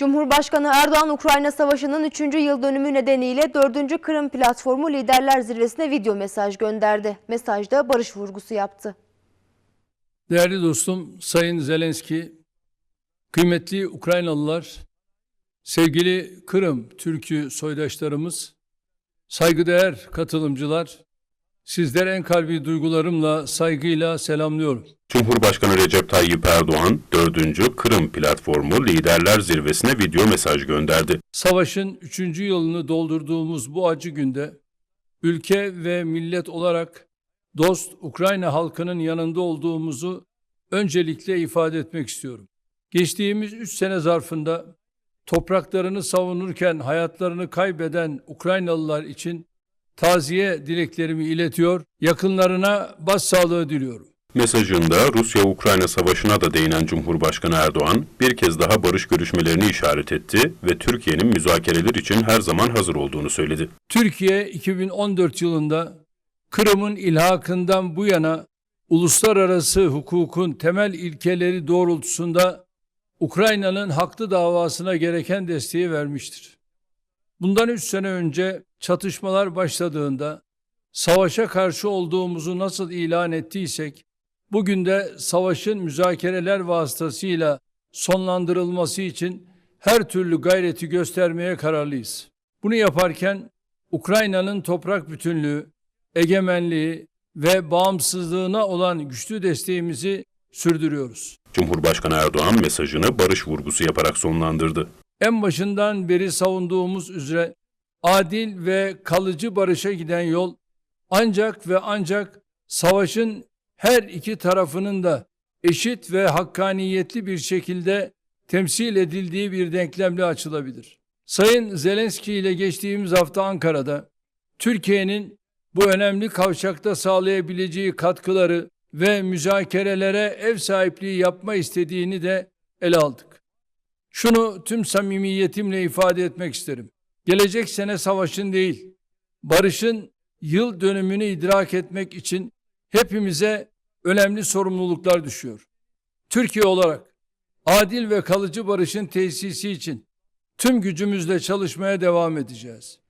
Cumhurbaşkanı Erdoğan Ukrayna Savaşı'nın 3. yıl dönümü nedeniyle 4. Kırım Platformu Liderler Zirvesi'ne video mesaj gönderdi. Mesajda barış vurgusu yaptı. Değerli dostum Sayın Zelenski, kıymetli Ukraynalılar, sevgili Kırım Türk'ü soydaşlarımız, saygıdeğer katılımcılar, sizleri en kalbi duygularımla, saygıyla selamlıyorum. Cumhurbaşkanı Recep Tayyip Erdoğan, 4. Kırım Platformu Liderler Zirvesi'ne video mesaj gönderdi. Savaşın 3. yılını doldurduğumuz bu acı günde, ülke ve millet olarak dost Ukrayna halkının yanında olduğumuzu öncelikle ifade etmek istiyorum. Geçtiğimiz 3 sene zarfında topraklarını savunurken hayatlarını kaybeden Ukraynalılar için taziye dileklerimi iletiyor, yakınlarına başsağlığı diliyorum. Mesajında Rusya-Ukrayna savaşına da değinen Cumhurbaşkanı Erdoğan, bir kez daha barış görüşmelerini işaret etti ve Türkiye'nin müzakereler için her zaman hazır olduğunu söyledi. Türkiye 2014 yılında Kırım'ın ilhakından bu yana uluslararası hukukun temel ilkeleri doğrultusunda Ukrayna'nın haklı davasına gereken desteği vermiştir. Bundan üç sene önce çatışmalar başladığında savaşa karşı olduğumuzu nasıl ilan ettiysek, bugün de savaşın müzakereler vasıtasıyla sonlandırılması için her türlü gayreti göstermeye kararlıyız. Bunu yaparken Ukrayna'nın toprak bütünlüğü, egemenliği ve bağımsızlığına olan güçlü desteğimizi sürdürüyoruz. Cumhurbaşkanı Erdoğan mesajını barış vurgusu yaparak sonlandırdı. En başından beri savunduğumuz üzere adil ve kalıcı barışa giden yol ancak ve ancak savaşın her iki tarafının da eşit ve hakkaniyetli bir şekilde temsil edildiği bir denklemle açılabilir. Sayın Zelenski ile geçtiğimiz hafta Ankara'da Türkiye'nin bu önemli kavşakta sağlayabileceği katkıları ve müzakerelere ev sahipliği yapma istediğini de ele aldık. Şunu tüm samimiyetimle ifade etmek isterim. Gelecek sene savaşın değil, barışın yıl dönümünü idrak etmek için hepimize önemli sorumluluklar düşüyor. Türkiye olarak adil ve kalıcı barışın tesisi için tüm gücümüzle çalışmaya devam edeceğiz.